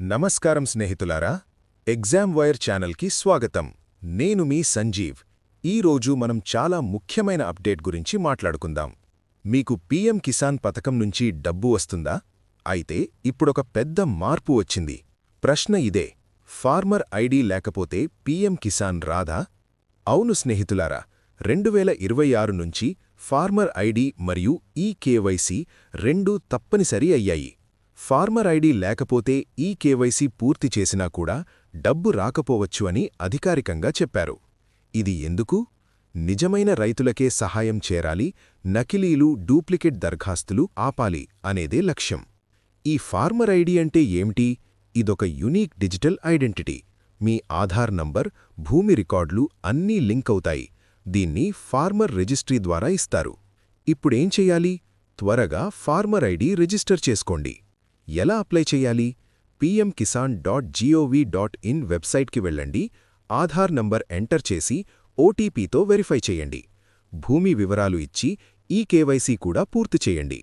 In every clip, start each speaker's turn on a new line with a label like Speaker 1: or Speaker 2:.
Speaker 1: నమస్కారం స్నేహితులారా exam wire ఛానల్కి స్వాగతం. నేను మీ సంజీవ్. ఈరోజు మనం చాలా ముఖ్యమైన అప్డేట్ గురించి మాట్లాడుకుందాం. మీకు పీఎం కిసాన్ పథకం నుంచి డబ్బు వస్తుందా? అయితే ఇప్పుడొక పెద్ద మార్పు వచ్చింది. ప్రశ్న ఇదే. ఫార్మర్ ఐడి లేకపోతే పీఎం కిసాన్ రాదా? అవును స్నేహితులారా రెండు వేల ఇరవై ఆరు నుంచి ఫార్మర్ ఐడి మరియు ఈ రెండూ తప్పనిసరి అయ్యాయి. ఫార్మర్ ఐడి లేకపోతే ఈ కేవైసీ పూర్తి చేసినా కూడా డబ్బు రాకపోవచ్చు అని అధికారికంగా చెప్పారు. ఇది ఎందుకు? నిజమైన రైతులకే సహాయం చేరాలి నకిలీలు డూప్లికేట్ దరఖాస్తులు ఆపాలి అనేదే లక్ష్యం. ఈ ఫార్మర్ ఐడి అంటే ఏమిటి? ఇదొక యునీక్ డిజిటల్ ఐడెంటిటీ. మీ ఆధార్ నంబర్ భూమి రికార్డులు అన్నీ లింక్ అవుతాయి. దీన్ని ఫార్మర్ రిజిస్ట్రీ ద్వారా ఇస్తారు. ఇప్పుడేం చెయ్యాలి త్వరగా ఫార్మర్ ఐడి రిజిస్టర్ చేసుకోండి. ఎలా అప్లై చేయాలి? PM Kisan dot GOV dot in వెబ్సైట్కి వెళ్ళండి ఆధార్ నంబర్ ఎంటర్ చేసి ఓటీపీతో వెరిఫై చేయండి. భూమి వివరాలు ఇచ్చి ఈ కేవైసీ కూడా పూర్తి చేయండి.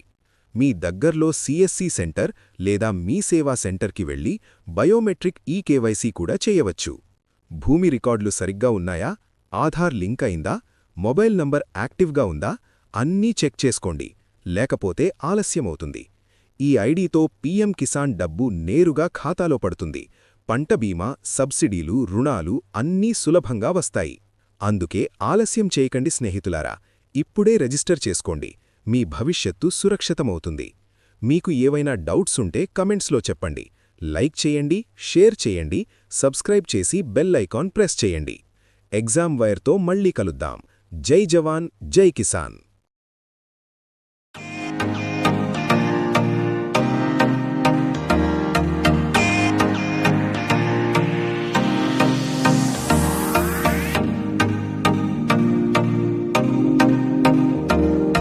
Speaker 1: మీ దగ్గర్లో సిఎస్సి సెంటర్ లేదా మీ సేవా సెంటర్కి వెళ్ళి బయోమెట్రిక్ ఈ కేవైసీ కూడా చేయవచ్చు. భూమి రికార్డులు సరిగ్గా ఉన్నాయా? ఆధార్ లింక్ అయిందా? మొబైల్ నంబర్ యాక్టివ్గా ఉందా? అన్నీ చెక్ చేసుకోండి. లేకపోతే ఆలస్యమవుతుంది. ఈ ఐడితో పీఎం కిసాన్ డబ్బు నేరుగా ఖాతాలో పడుతుంది. పంట బీమా సబ్సిడీలు రుణాలు అన్నీ సులభంగా వస్తాయి. అందుకే ఆలస్యం చేయకండి స్నేహితులారా. ఇప్పుడే రిజిస్టర్ చేసుకోండి. మీ భవిష్యత్తు సురక్షితమవుతుంది. మీకు ఏవైనా డౌట్స్ ఉంటే కమెంట్స్లో చెప్పండి. లైక్ చేయండి షేర్ చేయండి సబ్స్క్రైబ్ చేసి బెల్ ఐకాన్ ప్రెస్ చేయండి. ఎగ్జామ్ వైర్తో మళ్ళీ కలుద్దాం. జై జవాన్ జై కిసాన్.